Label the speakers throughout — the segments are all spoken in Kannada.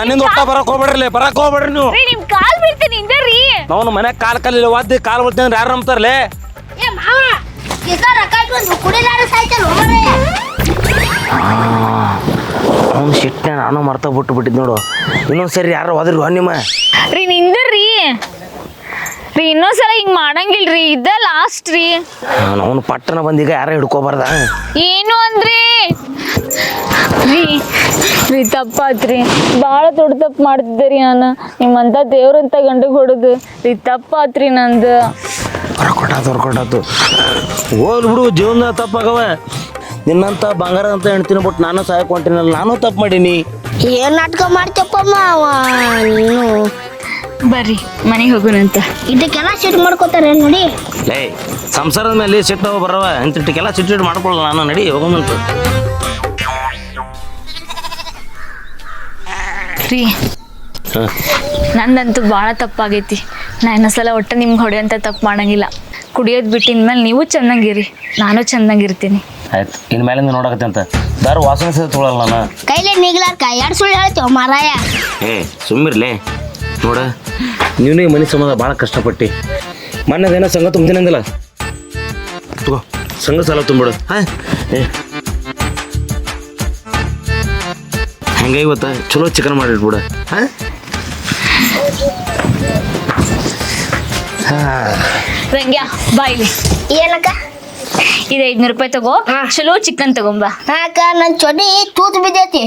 Speaker 1: ನನ್ನಿಂದ ಒಟ್ಟ ಬರಕ್ ಹೋಗ್ಬೇಡ್ರಿ ಬರಕ್ ಹೋಗ್ಬೇಡ್ರಿ ನೀವು.
Speaker 2: ರೀ ನಿಮ್ ಕಾಲ್ ಬೀಳ್ತೀನಿ ಹಿಂದೆ
Speaker 1: ನಾವು ಮನೆ ಕಾಲ್ ಕಲ್ಲಿಲ್ಲ ಒದ್ದು ಕಾಲ್ ಬರ್ತೀನಿ ಯಾರು ನಂಬ್ತಾರಲೇ
Speaker 3: ಏ ಮಾವ ಈಗ ರೊಕ್ಕ ಇಟ್ಕೊಂಡು ಕುಡಿಲಾರ ಸಾಯ್ತಲ್ಲ ಹೋಮರೇ
Speaker 4: ಅವ್ನು ಸಿಟ್ಟೆ ನಾನು ಮರ್ತ ಬಿಟ್ಟು ಬಿಟ್ಟಿದ್ ನೋಡು. ಇನ್ನೊಂದು ಸರಿ ಯಾರು ಹೋದ್ರಿ ನಿಮ್ಮ.
Speaker 2: ರೀ ನಿಂದ ರೀ. ಇನ್ನೊಂದ್ಸಲ ಹಿಂಗ್ ಮಾಡಂಗಿಲ್ರಿ ಇದ ಲಾಸ್ಟ್ ರೀ.
Speaker 4: ಅವನು ಪಟ್ಟಣ ಬಂದೀಗ ಯಾರ ಹಿಡ್ಕೋಬಾರ್ದ.
Speaker 2: ಏನು ಅಂದ್ರಿ? ರೀ ರೀ ತಪ್ಪಾತ್ರಿ. ಭಾಳ ದೊಡ್ಡ ತಪ್ಪು ಮಾಡ್ತಿದ್ದೆ ರೀ ನಾನು. ನಿಮ್ಮಂತ ದೇವ್ರಂತ ಗಂಡಗೆ ಹೊಡೆದು. ರೀ ತಪ್ಪಾತ್ರಿ ನಂದು.
Speaker 4: ಹೊರಕೊಟ್ಟಾತು ಹೊರಕೊಟ್ಟಾತು ಹೋಗ್ಲಿ ಬಿಡು ಜೀವನ ತಪ್ಪಾಗವ ನಿನ್ನಂತ ಬಂಗಾರ ಅಂತ ಹೇಳ್ತೀನಿ ಬಿಟ್ಟು ನಾನು ಸಹಾಯ ಹೊಂಟಿನಲ್ಲ ನಾನು ತಪ್ಪು ಮಾಡೀನಿ.
Speaker 3: ಏನ್ ನಾಟಕ ಮಾಡ್ತಪ್ಪ ಮಾವ ನೀನು?
Speaker 2: ಬರ್ರಿ ಮನೆಗೆ ಹೋಗೋಣಂತ.
Speaker 3: ಇದಕ್ಕೆಲ್ಲ ಸಿಟ್ ಮಾಡ್ಕೋತಾರೆ ನೋಡಿ.
Speaker 4: ಲೇ ಸಂಸಾರದ ಮೇಲೆ ಸಿಟ್ಟು ಬರವ ಇಂತಿಟ್ಟಕ್ಕೆಲ್ಲ ಸಿಟ್ಟು ಮಾಡ್ಕೊಳ್ಳಲ್ಲ ನಾನು ನಡಿ ಹೋಗಮಂತ
Speaker 2: ರೀ ನಂದಂತೂ ಭಾಳ ತಪ್ಪಾಗೈತಿ. ನಾ ಇನ್ನೊಂದ್ಸಲ ಒಟ್ಟು ನಿಮ್ಗೆ ಹೊಡೆಯಂತ ತಪ್ಪು ಮಾಡಂಗಿಲ್ಲ. ಕುಡಿಯೋದು ಬಿಟ್ಟಿನ ಮೇಲೆ ನೀವು ಚೆನ್ನಾಗಿರಿ. ನಾನು ಚೆನ್ನಾಗಿರ್ತೀನಿ.
Speaker 4: ಆಯ್ತು. ಇನ್ ಮೇಲಿಂದ ನೋಡಕತ್ತೆ ಅಂತ. ದಾರು ವಾಸನೆ ಸಹ ತೊಗೊಳಲ್ಲ ನಾನು.
Speaker 3: ಕೈಲೇ ನೀಗ್ಲಾರ್ಕ ಎರಡು ಸುಳ್ಳು ಹೇಳ್ತೇವ ಮಾರಾಯ.
Speaker 4: ಏ ಸುಮ್ಮಿರ್ಲೆ. ನೋಡ ನೀನು ಈ ಮನೆ ಸಂಬಂಧ ಭಾಳ ಕಷ್ಟಪಟ್ಟು. ಮೊನ್ನೆದೇನೋ ಸಂಘ ತುಂಬ್ತೀನಿ ಅಂದಿಲ್ಲ. ತಗೋ. ಸಂಘ ಸಾಲ ತುಂಬಿಡು. ಹಾಂ. ಏ ಹಂಗೆ ಇವತ್ತ ಚಲೋ ಚಿಕನ್ ಮಾಡಿಟ್ಬಿಡ ಹಾಂ?
Speaker 2: ರಂಗ್ಯ ಬಾಯ್ಲಿ
Speaker 3: ಏನಕ್ಕ?
Speaker 2: ಇದು ಐದ್ನೂರು ರೂಪಾಯಿ ತಗೋ. ಚಲೋ ಚಿಕನ್ ತಗೊಂಬ
Speaker 3: ಅಕ್ಕ ನನ್ನ ಚೊಡಿ ತೂತು ಬಿದ್ದೈತಿ.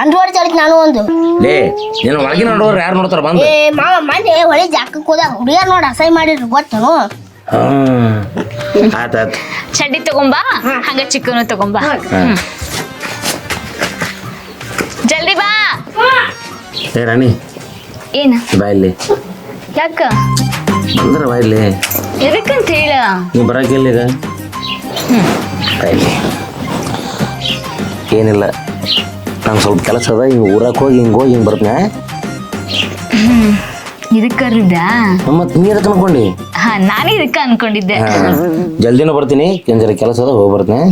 Speaker 3: ಅಂದ್ವಾಡಿ ತಳಿತ್ ನಾನು ಒಂದು.
Speaker 4: ಲೇ ನೀನು ಒಳಗಿನ ನೋಡೋರು ಯಾರು ನೋಡ್ತಾರ ಬಂದು?
Speaker 3: ಏ ಮಾವ ಮೊನ್ನೆ ಹೊಳಿ ಜಾಕಕ್ಕೆ ಹೋದ ಹುಡುಗಿಯರ್ ನೋಡಿ ಅಸಹ್ಯ ಮಾಡಿದ್ರು ಗೊತ್ತೇನು
Speaker 4: ಹಾಂ ಆಯ್ತು ಆಯ್ತು
Speaker 2: ಚಡ್ಡಿ ತಗೊಂಬಾ ಹಂಗ ಚಿಕನ್ ತಗೊಂಬಾ
Speaker 4: ಏ ರಾಣಿ.
Speaker 2: ಏನ?
Speaker 4: ಬಾ ಇಲ್ಲಿ
Speaker 2: ಯಾಕ?
Speaker 4: ಅಂದ್ರೆ ಬಾ ಇಲ್ಲಿ
Speaker 2: ಎದಕ್ಕಂತ ಹೇಳ?
Speaker 4: ನೀ ಬರಾಕಿಲ್ಲ ಈಗ. ಏನಿಲ್ಲ. ನಾನು ಸ್ವಲ್ಪ ಕೆಲಸ ಅದ ಹಿಂಗೆ ಊರಕ್ಕೆ ಹೋಗಿ ಹಿಂಗೆ ಹೋಗಿ ಹಿಂಗೆ ಬರ್ತೀನಿ.
Speaker 2: ಇದಕ್ ಮತ್ತೆ
Speaker 4: ಮತ್ತು ನೀರು ಅನ್ಕೊಂಡು?
Speaker 2: ಹಾ ನಾನು ಇದಕ್ಕೆ ಅನ್ಕೊಂಡಿದ್ದೆ.
Speaker 4: ಜಲ್ದಿನೂ ಬರ್ತೀನಿ ಕೆಂಜರ ಕೆಲಸ ಅದ ಹೋಗಿ ಬರ್ತೀನಿ.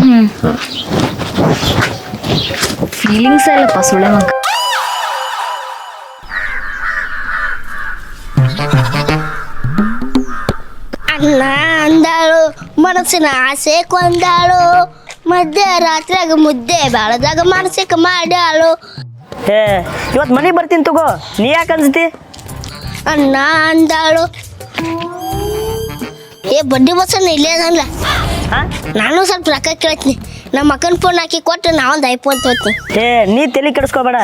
Speaker 2: ಫೀಲಿಂಗ್ಸ್ ಅಲ್ಲಪ್ಪ ಸುಳ್ಳೆ ಮಗ
Speaker 3: ಅಂದಾಳು ಮನಸ್ಸಿನ ಆಸೆ ಕೊಂದಾಳು. ಮಧ್ಯರಾತ್ರಿಯಾಗ ಮುದ್ದೆ ಬಾಳದಾಗ ಮನಸ್ಸಿಗೆ ಮಾಡ್ಯಾಳು.
Speaker 5: ಏ ಇವತ್ತು ಮನೆಗೆ ಬರ್ತೀನಿ ತಗೋ. ನೀ ಯಾಕೆ ಅನ್ಸ್ತಿ?
Speaker 3: ಅಣ್ಣ ಅಂದಾಳು. ಏ ಬಡ್ಡಿ ಬಸ್ಸನ್ನ ಇಲ್ಲೇ ಅದಲ್ಲ.
Speaker 5: ಹಾಂ?
Speaker 3: ನಾನು ಸ್ವಲ್ಪ ರೊಕ್ಕ ಕೇಳ್ತೀನಿ. ನಮ್ಮ ಅಕ್ಕನ ಫೋನ್ ಹಾಕಿ ಕೊಟ್ಟು ನಾವೊಂದು ಐಫೋನ್ ತೋತೀನಿ
Speaker 5: ಏ ನೀ ತಲೆ ಕೆಡಿಸ್ಕೋಬೇಡ.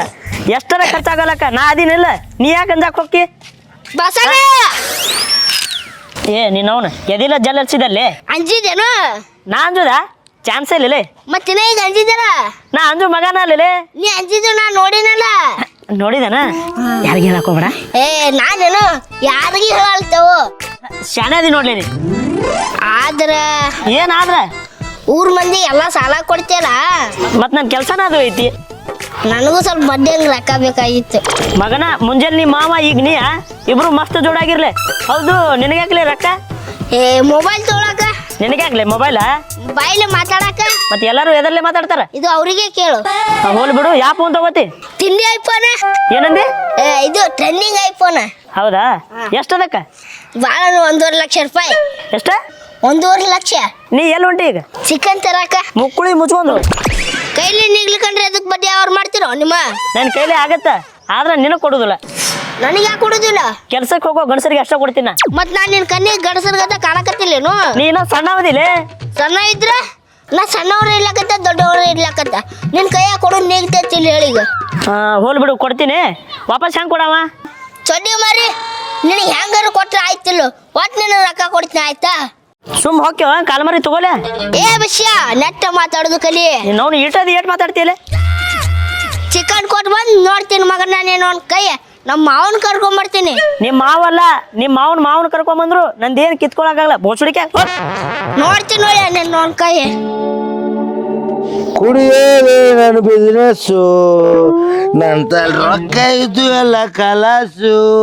Speaker 5: ಎಷ್ಟರ ಖರ್ಚಾಗಲ್ಲಕ್ಕ? ನಾ ಅದೀನಿಲ್ಲ. ನೀ ಯಾಕೆ ಅಂದಾಕ ಹೋಗಿ
Speaker 3: ಬಸಣ್ಣ
Speaker 5: ಏ ನೀನು ಅವನು. ಎದಿಲ್ಲ ಜಲ್ ಹಚ್ಚಿದಲ್ಲಿ
Speaker 3: ಅಂಜಿದೇನು
Speaker 5: ನಾ ಅಂಜುದ? ಚಾನ್ಸ್ ಇಲ್ಲ
Speaker 3: ಮತ್ತೆ ಈಗ ಅಂಜಿದಲ್ಲ
Speaker 5: ನಾ ಅಂಜು ಮಗನ ಅಲ್ಲಿ
Speaker 3: ನೀ ಅಂಜಿದ್ದು ನಾ ನೋಡಿನಲ್ಲ.
Speaker 5: ನೋಡಿದನ? ಯಾರಿಗೆ ಹೇಳಕೋಬೇಡ
Speaker 3: ಏ ನಾನೇನು? ಯಾರಿಗೆ ಹೇಳಲ್ತೇವು.
Speaker 5: ಶಾಣೆ ಅದಿ ನೋಡ್ಲಿ
Speaker 3: ಆದ್ರ
Speaker 5: ಏನಾದ್ರ?
Speaker 3: ಊರ್ ಮಂದಿ ಎಲ್ಲ ಸಾಲ ಕೊಡ್ತೀಯಲ್ಲ?
Speaker 5: ಮತ್ ನನ್ನ ಕೆಲಸನ ಅದು ಐತಿ.
Speaker 3: ನನಗೂ ಸ್ವಲ್ಪ ಬಡ್ಡಿ ಹಂಗೆ ರೊಕ್ಕ ಬೇಕಾಗಿತ್ತು.
Speaker 5: ಮಗನ ಮುಂಜಾನೆ ನಿಮ್ಮ ಮಾವ ಈಗ ನೀ ಇಬ್ರು ಮಸ್ತ್ ಜೋಡಾಗಿರ್ಲಿ. ಹೌದು ನಿನಗಾಗ್ಲಿ ರೊಕ್ಕ?
Speaker 3: ಏ ಮೊಬೈಲ್ ತೊಗೊಳಕ
Speaker 5: ನಿನಗಾಗ್ಲಿ ಮೊಬೈಲ್
Speaker 3: ಮೊಬೈಲ್ ಮಾತಾಡಕ
Speaker 5: ಮತ್ತೆ ಎಲ್ಲರೂ ಎದರ್ಲೆ ಮಾತಾಡ್ತಾರ?
Speaker 3: ಇದು ಅವರಿಗೆ ಕೇಳು.
Speaker 5: ಆ, ಹೋಗ್ಲಿ ಬಿಡು ಯಾವ ಫೋನ್ ತಗೋತಿ?
Speaker 3: ತಿಂಡಿ ಐಫೋನ್.
Speaker 5: ಏನಂದಿ?
Speaker 3: ಏ ಇದು ಟ್ರೆಂಡಿಂಗ್ ಐಫೋನ್.
Speaker 5: ಹೌದಾ? ಎಷ್ಟದಕ್ಕ
Speaker 3: ಭಾಳ ಒಂದೂವರೆ ಲಕ್ಷ ರೂಪಾಯಿ.
Speaker 5: ಎಷ್ಟ?
Speaker 3: ಒಂದೂವರೆ ಲಕ್ಷ.
Speaker 5: ನೀ ಎಲ್ಲಿ ಹೊಂಟಿ ಈಗ?
Speaker 3: ಚಿಕನ್ ತರಕ.
Speaker 5: ಮುಕ್ಕುಳಿ ಮುಚ್ಕೊಂಡು.
Speaker 3: ಕೈಲಿ ನಿಗ್ಲಿಕಂಡ್ರೆ ಅದಕ್ಕೆ ಬಡ್ಡಿ ಅವ್ರು ಮಾಡ್ತಿರೋ ನಿಮ್ಮ?
Speaker 5: ನನ್ನ ಕೈಲಿ ಆಗತ್ತೆ ಆದ್ರೆ ನಿನಗೆ ಕೊಡುದಿಲ್ಲ.
Speaker 3: ನನಗೆ ಯಾಕೆ ಕೊಡೋದಿಲ್ಲ?
Speaker 5: ಕೆಲ್ಸಕ್ಕೆ ಹೋಗೋ ಗಂಡಸರಿಗೆ ಅಷ್ಟ ಕೊಡ್ತೀನಿ.
Speaker 3: ಮತ್ ನಾನ್ ನಿನ್ ಕಣ್ಣಿಗೆ ಗಡಸರ್ಗದ ಕಾಣಕತ್ತಿಲ್ಲೇನು
Speaker 5: ನೀ ಇನ್ನೂ ಸಣ್ಣ
Speaker 3: ಇದ್ರ? ನಾ ಸಣ್ಣವ್ರು ಇರ್ಲಕತ್ತ ದೊಡ್ಡವ್ರು ಇರ್ಲಕತ್ತ. ನಿನ್ ಕೈಯಾಗ ಕೊಡು ನೀಗ್ತೈತಿ ಇಲ್ಲಿ ಹೇಳೀಗ
Speaker 5: ಹೋಲ್ ಬಿಡು ಕೊಡ್ತೀನಿ. ವಾಪಸ್ ಹೆಂಗೆ ಕೊಡವ?
Speaker 3: ಚೊಡ್ಡಿ ಮಾರಿ ನಿನಗೆ ಹೆಂಗಾರು ಕೊಟ್ರೆ ಆಯ್ತಿಲ್ಲ. ಒಟ್ಟು ನಿನ್ನ ರೊಕ್ಕ ಕೊಡ್ತೀನಿ ಆಯ್ತಾ?
Speaker 5: ಸುಮ್ ಹೋಗ್ಯವ ಕಾಲ್ಮರಿ ತಗೋಲೆ.
Speaker 3: ಏ ವಿಷಯ ನೆಟ್ಟ ಮಾತಾಡೋದು ಕಲಿ.
Speaker 5: ನೀನು ಅವ್ನು ಇಟ್ಟದು ಏಟ್ ಮಾತಾಡ್ತೀಯಲ್ಲ
Speaker 3: ಚಿಕನ್ ಕೊಟ್ಟು ಬಂದು ನೋಡ್ತೀನಿ ಮಗನ ನೀನು ಅವ್ನ ಕೈ. ನಮ್ಮ ಮಾವನ್ ಕರ್ಕೊಂಬರ್ತೀನಿ
Speaker 5: ನಿಮ್ಮ ಮಾವಲ್ಲ ನಿಮ್ಮ ಮಾವನ ಮಾವನ ಕರ್ಕೊಂಬಂದ್ರು ನಂದೇನ್ ಕಿತ್ಕೊಳಕಾಗಲ್ಲ ಬೋಸುಡಿಕೆ?
Speaker 3: ನೋಡ್ತೀನಿ ನೋಡಿ ನಿನ್ ಅವ್ನ ಕೈ.
Speaker 4: ಕುಡಿಯೋದೇ ನನ್ನ ಬಿಸ್ನೆಸ್ಸು ನನ್ನ ತಲೆ ರೊಕ್ಕ ಇದ್ದು ಎಲ್ಲ ಕಲಾಸು.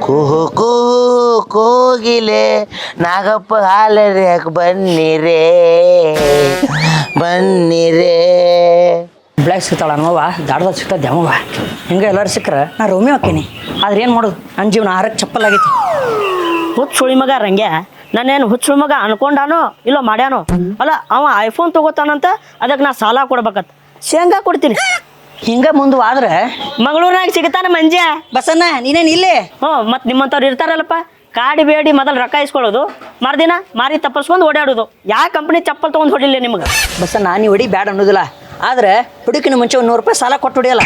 Speaker 4: ಕುಹು ಕುಹು, ಕೋಗಿಲೆ. ನಾಗಪ್ಪ ಹಾಲರ್ಯಾಕ ಬನ್ನಿರೇ. ಬನ್ನಿರೇ.
Speaker 6: ಗಾಯ ಸಿಗ್ತಾಳ ನಮ್ಮವ್ವ ದಾಡ್ದ ಸಿಗ್ತದೆ ಅಮ್ಮವ್ವ. ಹಿಂಗೆ ಎಲ್ಲರೂ ಸಿಕ್ಕರೆ ನಾ ರೋಮಿ ಹಾಕೀನಿ ಆದ್ರೆ ಏನು ಮಾಡೋದು ನನ್ನ ಜೀವನ ಆರಕ್ಕೆ ಚಪ್ಪಲ್ ಆಗೈತಿ.
Speaker 5: ಹುಚ್ಚ ಸುಳಿ ಮಗ ರಂಗೆ ನಾನೇನು ಹುಚ್ಚು ಮಗ ಅನ್ಕೊಂಡಾನೋ ಇಲ್ಲೋ ಮಾಡ್ಯಾನೋ? ಅಲ್ಲ ಅವ ಐಫೋನ್ ತಗೋತಾನಂತ ಅದಕ್ಕೆ ನಾ ಸಾಲ ಕೊಡ್ಬೇಕತ್. ಶೇಂಗಾ ಕೊಡ್ತೀನಿ.
Speaker 6: ಹಿಂಗೆ ಮುಂದುವಾದ್ರೆ
Speaker 5: ಮಂಗಳೂರಿನಾಗ ಸಿಗ್ತಾನೆ ಮಂಜೆ.
Speaker 6: ಬಸಣ್ಣ ನೀನೇನು ಇಲ್ಲಿ?
Speaker 5: ಹ್ಞೂ ಮತ್ತು ನಿಮ್ಮಂಥವ್ರು ಇರ್ತಾರಲ್ಲಪ್ಪ. ಕಾಡಿ ಬೇಡಿ ಮೊದಲು ರೊಕ್ಕ ಇಸ್ಕೊಳ್ಳೋದು. ಮರ್ದಿನ ಮಾರಿ ತಪ್ಪಿಸ್ಕೊಂಡು ಓಡಾಡೋದು ಯಾವ ಕಂಪ್ನಿ ಚಪ್ಪಲ್ ತೊಗೊಂಡು ಹೊಡಿಲ್ಲ ನಿಮ್ಗೆ?
Speaker 6: ಬಸಣ್ಣ ನೀ ಹೊಡಿ ಬ್ಯಾಡ ಅನ್ನೋದಿಲ್ಲ. ಆದ್ರೆ ಹುಡುಕಿನ ಮುಂಚೆ ಒಂದು ನೂರು ರೂಪಾಯಿ ಸಾಲ ಕೊಟ್ಟು ಹೊಡಿಯಲ್ಲ.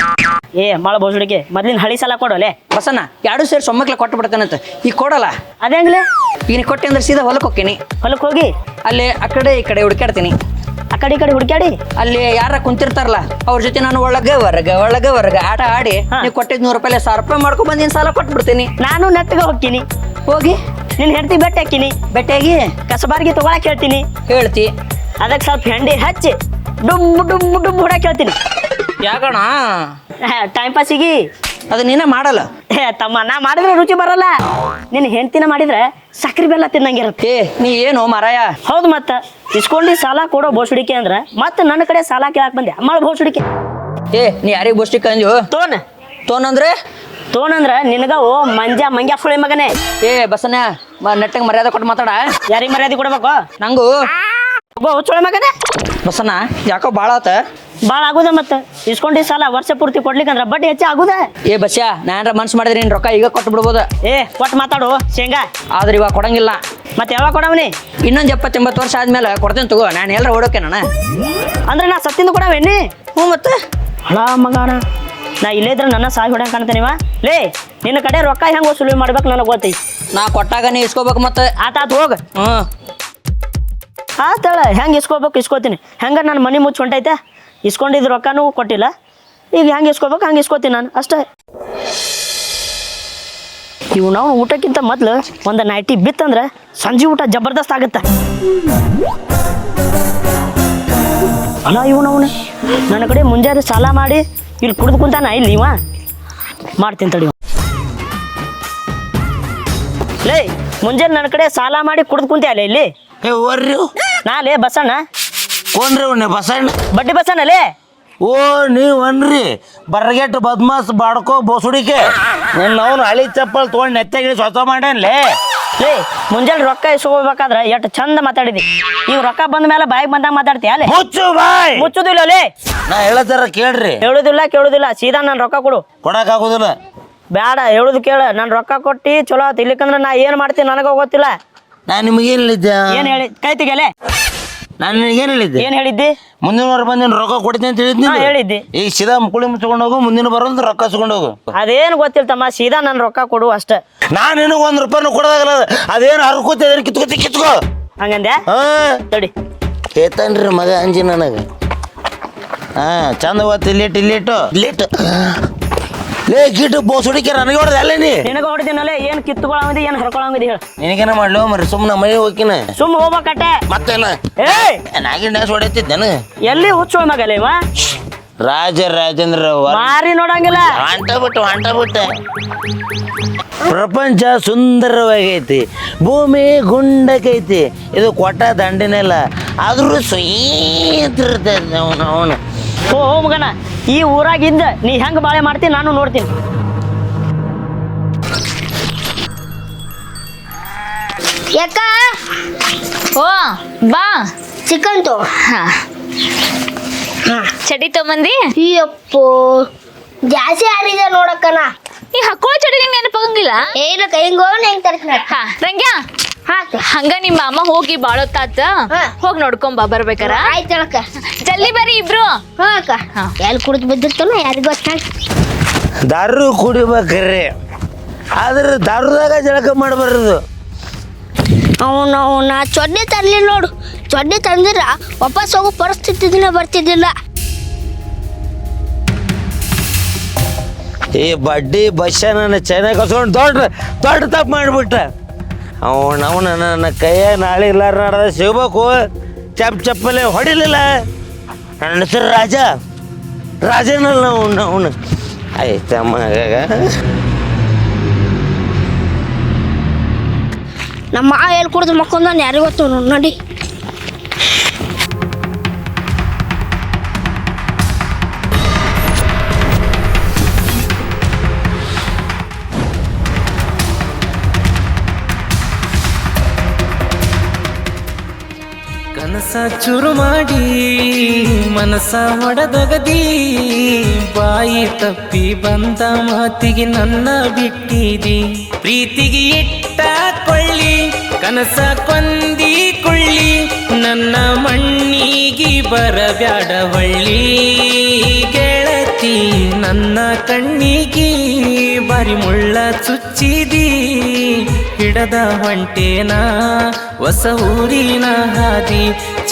Speaker 5: ಏ ಭಾಳ ಬೋಸ್ ಹುಡುಗಿ ಮೊದ್ಲಿನ ಹಳಿ ಸಾಲ ಕೊಡೋಲೆ
Speaker 6: ಬಸಣ್ಣ ಎರಡು ಸೇರಿ ಸೊಮ್ಮಕ್ಲೆ ಕೊಟ್ಟು ಬಿಡ್ತಾನಂತ. ಈಗ ಕೊಡಲ್ಲ.
Speaker 5: ಅದೇಂಗ್ಲೆ?
Speaker 6: ಈಗ ನೀ ಕೊಟ್ಟೆ ಅಂದ್ರೆ ಸೀದಾ ಹೊಲಕ್ಕೆ ಹೋಗ್ತೀನಿ.
Speaker 5: ಹೊಲಕ್ಕೆ ಹೋಗಿ?
Speaker 6: ಅಲ್ಲಿ ಆ ಕಡೆ ಈ ಕಡೆ ಹುಡುಕಾಡ್ತೀನಿ
Speaker 5: ಆ ಕಡೆ ಈ ಕಡೆ ಹುಡುಕಾಡಿ
Speaker 6: ಅಲ್ಲಿ ಯಾರ ಕುಂತಿರ್ತಾರಲ್ಲ ಅವ್ರ ಜೊತೆ ನಾನು ಒಳಗೆ ಹೊರಗೆ ಒಳಗೆ ಹೊರಗ ಆಟ ಆಡಿ
Speaker 5: ಹಾ.
Speaker 6: ನೀವು ಕೊಟ್ಟಿದ್ ನೂರು ರೂಪಾಯಿ ಸಾವಿರ ರೂಪಾಯಿ ಮಾಡ್ಕೊಂಡ್ ಬಂದಿನ ಸಾಲ ಕೊಟ್ಟು ಬಿಡ್ತೀನಿ.
Speaker 5: ನಾನು ನೆಟ್ಟಿಗೆ ಹೋಗ್ತೀನಿ.
Speaker 6: ಹೋಗಿ?
Speaker 5: ನಿನ್ನ ಹೆಂಡತಿ ಬೆಟ್ಟ ಹಾಕಿನಿ
Speaker 6: ಬೆಟ್ಟಾಗಿ
Speaker 5: ಕಸಬಾರ್ಗಿ ತಗೊಳಕ್ ಹೇಳ್ತೀನಿ.
Speaker 6: ಹೇಳ್ತಿ.
Speaker 5: ಅದಕ್ಕೆ ಸ್ವಲ್ಪ ಹೆಂಡಿ ಹಚ್ಚಿ. ಡುಮ್ ಡುಮ್ ಡುಮ್ ಹೊಡಕ್ ಹೇಳ್ತೀನಿ
Speaker 6: ಯಾಕಣ
Speaker 5: ಟೈಮ್ ಪಾಸಿಗಿ
Speaker 6: ಅದು ನೀನೇ ಮಾಡಲ್ಲ?
Speaker 5: ಏ ತಮ್ಮ ನಾ ಮಾಡಿದ್ರೆ ರುಚಿ ಬರಲ್ಲ. ನಿನ್ನ ಹೆಂಡ್ತಿನ ಮಾಡಿದ್ರೆ ಸಕ್ರೆ ಬೆಲ್ಲ ತಿನ್ನಂಗಿರುತ್ತೆ
Speaker 6: ಏ ನೀ ಏನು ಮಾರಾಯ?
Speaker 5: ಹೌದು ಮತ್ತೆ. ಇಸ್ಕೊಂಡು ಸಾಲ ಕೊಡೋ ಬೋಸುಡಿಕೆ ಅಂದ್ರೆ ಮತ್ತೆ ನನ್ನ ಕಡೆ ಸಾಲ ಕೇಳಕ್ ಬಂದೆ. ಅಮ್ಮಳ ಬೋಸುಡಿಕೆ.
Speaker 6: ಏ ನೀ ಯಾರಿಗೆ ಬೋಷ್ಟಿ ತೋನ.
Speaker 5: ತೋನ್
Speaker 6: ಅಂದ್ರೆ?
Speaker 5: ತೋನಂದ್ರ ನಿನಗ ಓ ಮಂಜ ಮಂಗ್ಯ ಫುಳೆ ಮಗನೇ.
Speaker 6: ಏ ಬಸನ ನೆಟ್ಟಗೆ ಮರ್ಯಾದೆ ಕೊಟ್ಟು ಮಾತಾಡ.
Speaker 5: ಯಾರಿಗೆ ಮರ್ಯಾದೆ ಕೊಡ್ಬೇಕು?
Speaker 6: ನಂಗೂ.
Speaker 5: ಒಬ್ಬ ಸುಳಿ ಮಗನ.
Speaker 6: ಬಸನ ಯಾಕೋ ಭಾಳ ಆತ?
Speaker 5: ಭಾಳ ಆಗುದ ಮತ್ತೆ. ಇಸ್ಕೊಂಡಿ ಸಾಲ ವರ್ಷ ಪೂರ್ತಿ ಕೊಡ್ಲಿಕ್ಕಂದ್ರ ಬಡ್ಡಿ ಹೆಚ್ಚು ಆಗುದ?
Speaker 6: ಏ ಬಸ್ಯಾ ನಾನ್ರ ಮನ್ಸು ಮಾಡಿದ್ರೆ ನೀನು ರೊಕ್ಕ ಈಗ ಕೊಟ್ಟು ಬಿಡ್ಬೋದು?
Speaker 5: ಏ ಕೊಟ್ಟು ಮಾತಾಡು ಶೇಂಗಾ.
Speaker 6: ಆದ್ರೆ ಇವಾಗ ಕೊಡಂಗಿಲ್ಲ.
Speaker 5: ಮತ್ತೆ ಯಾವಾಗ ಕೊಡವನಿ?
Speaker 6: ಇನ್ನೊಂದು ಎಪ್ಪತ್ತೆಂಬತ್ತು ವರ್ಷ ಆದ್ಮೇಲೆ ಕೊಡ್ತೇನೆ ತಗೋ ನಾನು ಎಲ್ಲರ ಓಡೋಕೆ ನಾನು?
Speaker 5: ಅಂದ್ರೆ ನಾ ಸತ್ತಿಂದ ಕೊಡವೇನಿ
Speaker 6: ಹ್ಞೂ ಮತ್ತೆ.
Speaker 5: ಹಳ ಮಗನ ನಾ ಇಲ್ಲೇ ಇದ್ರೆ ನನ್ನ ಸಾಯಿ ಹೊಡ್ಯಂಗ್ ಕಾಣ್ತೇನಿವ ಲೇ ನಿನ್ನ ಕಡೆ ರೊಕ್ಕ ಹೆಂಗ್ ವಸೂಲಿ ಮಾಡ್ಬೇಕು ನನಗೆ ಗೊತ್ತೈತಿ.
Speaker 6: ನಾ ಕೊಟ್ಟಾಗ ನೀ ಇಸ್ಕೋಬೇಕು ಮತ್ತೆ.
Speaker 5: ಆತಾತ್ ಹೋಗ.
Speaker 6: ಹ್ಞೂ
Speaker 5: ಆತಳ ಹೆಂಗೆ ಇಸ್ಕೋಬೇಕು, ಇಸ್ಕೋತೀನಿ. ಹೆಂಗ ನಾನು ಮನೆ ಮುಚ್ಚಿ ಹೊಂಟೈತೆ? ಇಸ್ಕೊಂಡಿದ್ದು ರೊಕ್ಕನೂ ಕೊಟ್ಟಿಲ್ಲ. ಈಗ ಹೆಂಗೆ ಇಸ್ಕೋಬೇಕು, ಹಂಗೆ ಇಸ್ಕೋತೀನಿ ನಾನು, ಅಷ್ಟೇ. ಇವು ನಾವು ಊಟಕ್ಕಿಂತ ಮೊದಲು ಒಂದು ನೈಟಿ ಬಿತ್ತಂದ್ರೆ ಸಂಜೆ ಊಟ ಜಬರ್ದಸ್ತ್ ಆಗುತ್ತೆ. ಅಲ್ಲ ಇವನು ಅವನು. ನನ್ನ ಕಡೆ ಮುಂಜಾನೆ ಸಾಲ ಮಾಡಿ ಇಲ್ಲಿ ಕುಡಿದುಕೊಂತಾನ ಇಲ್ಲಿ ಇವ ಮಾಡ್ತೀನಿ ತಡಿ. ಲೇ ಮುಂಜಾನೆ ನನ್ನ ಕಡೆ ಸಾಲ ಮಾಡಿ ಕುಡ್ದು ಕುಂತೆ ಅಲ್ಲ ಇಲ್ಲಿ?
Speaker 4: ಏ ಓರ್ರಿ
Speaker 5: ನಾಲೇ ಬಸಣ್ಣ.
Speaker 4: ಅವ್ನೆ ಬಸಣ್ಣ.
Speaker 5: ಬಡ್ಡಿ ಬಸಣ್ಣಲೇ
Speaker 4: ಓ ನೀವು ಅನ್ರಿ. ಬರ್ಗೆಟ್ ಬದ್ಮಾಸ್ ಬಾಡ್ಕೋ ಬೋಸುಡಿಕೆ. ನಿನ್ನ ಅವನು ಹಳಿ ಚಪ್ಪಲ್ ತೊಗೊಂಡು ನೆತ್ತಾಗಿ ಸ್ವಚ್ಛ ಮಾಡ್ಯಾನ್ಲೇ
Speaker 5: ಲೇ. ಮುಂಜಾನೆ ರೊಕ್ಕ ಇಸ್ಕೋಬೇಕಾದ್ರೆ ಎಷ್ಟು ಚಂದ ಮಾತಾಡಿದಿ. ಈಗ ರೊಕ್ಕ ಬಂದ ಮೇಲೆ ಬಾಯಿಗೆ ಬಂದಾಗ ಮಾತಾಡ್ತೀಯ ಅಲ್ಲೇ
Speaker 4: ಮುಚ್ಚು ಬಾಯ್.
Speaker 5: ಮುಚ್ಚುದಿಲ್ಲ ಲೇ.
Speaker 4: ನಾ ಹೇಳತ್ತಾರ ಕೇಳ್ರಿ.
Speaker 5: ಹೇಳುದಿಲ್ಲ ಕೇಳುದಿಲ್ಲ. ಸೀದಾ ನಾನು ರೊಕ್ಕ ಕೊಡು.
Speaker 4: ಕೊಡಕ್ಕಾಗೋದಿಲ್ಲ
Speaker 5: ಬೇಡ ಹೇಳುದು ಕೇಳ. ನಾನು ರೊಕ್ಕ ಕೊಟ್ಟಿ ಚಲೋ ಆತು. ಇಲ್ಲಿಕಂದ್ರೆ ನಾ ಏನು ಮಾಡ್ತೀನಿ ನನಗೆ ಗೊತ್ತಿಲ್ಲ.
Speaker 4: ನಾ ನಿಮ್ಗೆ ಹೇಳಿದ್ದೆ?
Speaker 5: ಏನು ಹೇಳಿ ಕೈ ತೆಗೆಲೆ
Speaker 4: ನಾನು ಏನು ಹೇಳಿದ್ದೆ?
Speaker 5: ಏನು ಹೇಳಿದ್ದಿ?
Speaker 4: ಮುಂದಿನ ವಾರ ಬಂದಿನ ರೊಕ್ಕ ಕೊಡ್ತೀನಿ ಅಂತ ಹೇಳಿದ್ನಿ
Speaker 5: ಹಾ, ಹೇಳಿದ್ದಿ.
Speaker 4: ಈಗ ಸೀದಾ ಮುಕುಳಿ ಮುಚ್ಕೊಂಡು ಹೋಗು ಮುಂದಿನ ಬರೋದು ರೊಕ್ಕ ಇಸ್ಕೊಂಡು ಹೋಗು.
Speaker 5: ಅದೇನು ಗೊತ್ತಿಲ್ಲ ತಮ್ಮ ಸೀದಾ ನಾನು ರೊಕ್ಕ ಕೊಡು ಅಷ್ಟೇ.
Speaker 4: ನಾನು ನಿನಗೆ ಒಂದು ರೂಪಾಯಿನೂ ಕೊಡೋದಾಗಲ್ಲ ಅದೇನು ಹರ್ಕೋತಿ ಅದನ್ನ ಕಿತ್ಕೋತಿ ಕಿತ್ಕೋ.
Speaker 5: ಹಂಗಂದ್ಯಾ
Speaker 4: ಹಾ.
Speaker 5: ತಡಿ.
Speaker 4: ಏತನ್ರಿ ಮಗ ಅಂಜಿ ನನಗೆ. ಹಾ ಚಂದ ಓದ್ತಿ ಇಲ್ಲಿಟ್ಟು ಇಲ್ಲಿಟ್ಟು. ಇಲ್ಲಿಟ್ಟು. ಲೇ ಗಿಡ್ ಬೋಸ್ ಹುಡುಕ್ಯಾರ ನನಗೆ ಹೊಡೆದ ಅಲ್ಲೇ ನೀ.
Speaker 5: ನಿನಗೆ ಹೊಡೆದಿನಲ್ಲೇ ಏನು ಕಿತ್ತುಕೊಳ್ಳಂಗಿದೆ ಏನು ಹರ್ಕೊಳ್ಳಂಗಿದೆ ಹೇಳು.
Speaker 4: ನಿನಗೇನ ಮಾಡ್ಲೋ ಮರಿ ಸುಮ್ಮನೆ ಮನೆ ಹೋಗಿನ
Speaker 5: ಸುಮ್ಮ ಹೋಗ್ಬೇಕಟ್ಟೆ.
Speaker 4: ಮತ್ತೇನ?
Speaker 5: ಏಯ್
Speaker 4: ನಾಗಿನ ಡ್ಯಾನ್ಸ್ ಹೊಡೆತಿದ್ದೇನು
Speaker 5: ಎಲ್ಲಿ ಹುಚ್ಚು ಮಗಲೇ ಇವ?
Speaker 4: ರಾಜ ರಾಜೇಂದ್ರ
Speaker 5: ಮಾರಿ ನೋಡಂಗಿಲ್ಲ.
Speaker 4: ಹೊಂಟ ಬಿಟ್ಟು ಹೊಂಟ ಬಿಟ್ಟೆ ಪ್ರಪಂಚ ಸುಂದರವಾಗೈತಿ ಭೂಮಿ ಗುಂಡಕೈತಿ. ಇದು ಕೊಟ್ಟ ದಂಡಿನೆಲ್ಲ ಆದ್ರೂ ಸ್ವೀತಿರ್ತೈತೆ ಅವನು ಅವನು.
Speaker 5: ಓ ಹೋ ಮಗನ ಈ ಊರಾಗಿದ್ದ ನೀ ಹೆಂಗ್ ಬಾಳೆ ಮಾಡ್ತೀನಿ ನಾನು ನೋಡ್ತೀನಿ.
Speaker 3: ಯಾಕ?
Speaker 2: ಓ ಬಾ.
Speaker 3: ಚಿಕನ್ ತೋ.
Speaker 2: ಹಾ. ಚಡಿ ತಗೊಂಬಂದಿ?
Speaker 3: ಅಯ್ಯಪ್ಪೋ ಜಾಸ್ತಿ ಆಗಿದೆ ನೋಡಕ್ಕನ.
Speaker 2: ಈ ಹಾಕೊಳ್ಳೋ ಚಡಿ ನಿಂಗೆ ನೆನಪಾಗಂಗಿಲ್ಲ?
Speaker 3: ಏನ ಕೈಂಗೋ ಹೆಂಗ್ ತರ್ತೀನಿ
Speaker 2: ಹಾ ರಂಗ್ಯ?
Speaker 3: ಹಾಕ
Speaker 2: ಹಂಗ ನಿಮ್ಮ ಅಮ್ಮ ಹೋಗಿ ಬಾಳೊತ್ತಾತ?
Speaker 3: ಹಾ.
Speaker 2: ಹೋಗಿ ನೋಡ್ಕೊಂಬ ಬರ್ಬೇಕಾರ?
Speaker 3: ಆಯ್ತು
Speaker 2: ಜಲ್ದಿ ಬರ್ರಿ ಇಬ್ರು.
Speaker 3: ಹಾ ಅಕ್ಕ.
Speaker 2: ಹಾ.
Speaker 3: ಎಲ್ಲಿ ಕುಡಿದು ಬಿದ್ದಿರ್ತಾನೋ ಯಾರಿಗೂ ಗೊತ್ತಾಗ
Speaker 4: ದಾರು ಕುಡಿಬೇಕ್ರಿ. ಆದ್ರೆ ದಾರುದಾಗ ಜಳಕ ಮಾಡಬಾರದು.
Speaker 3: ಅವನು ಅವನ ಚೊಡ್ಡೆ ತರ್ಲಿಲ್ಲ ನೋಡು. ಚೊಡ್ಡೆ ತಂದಿರ ವಾಪಸ್ ಹೋಗೋ ಪರಿಸ್ಥಿತಿ ದಿನ ಬರ್ತಿದ್ದಿಲ್ಲ.
Speaker 4: ಈ ಬಡ್ಡಿ ಬಸ್ಸ ನನ್ನ ಚೆನ್ನಾಗಿ ಕಸ್ಕೊಂಡು ದೊಡ್ಡ ದೊಡ್ಡ ತಪ್ಪು ಮಾಡಿಬಿಟ್ಟ. ಅವನು ಅವನು ನನ್ನ ಕೈಯ ನಾಳೆ ಇಲ್ಲ ನಾಡ್ದ ಸಿಗ್ಬೇಕು. ಚಪ್ ಚಪ್ಪಲೆ ಹೊಡಿಲಿಲ್ಲ. ನನ್ನ ಹೆಸರು ರಾಜ. ರಾಜನಲ್ಲ ಅವನು ಅವನು. ಆಯ್ತಮ್ಮ ಹಾಗಾಗ
Speaker 3: ನಮ್ಮ ಮಾವ ಎಲ್ಲಿ ನಾನು ಯಾರಿಗೂ ನೋಡಿ ನೋಡು.
Speaker 7: ಕನಸ ಚುರು ಮಾಡಿ, ಮನಸ ಹೊಡೆದಗದಿ ಬಾಯಿ ತಪ್ಪಿ ಬಂದ ಮಾತಿಗೆ ನನ್ನ ಬಿಟ್ಟಿದಿ. ಪ್ರೀತಿಗೆ ಇಟ್ಟ ಕೊಳ್ಳಿ, ಕನಸ ಕೊಂದಿ ಕೊಳ್ಳಿ, ನನ್ನ ಮಣ್ಣಿಗೆ ಬರಬ್ಯಾಡ ಹೊಳ್ಳಿ. ಗೆಳತಿ ನನ್ನ ಕಣ್ಣಿಗೆ ಬಾರಿ ಮುಳ್ಳ ಚುಚ್ಚಿದಿ. ಹಿಡದ ಹೊಂಟೇನ, ಹೊಸ ಊರಿನ ಹಾದಿ.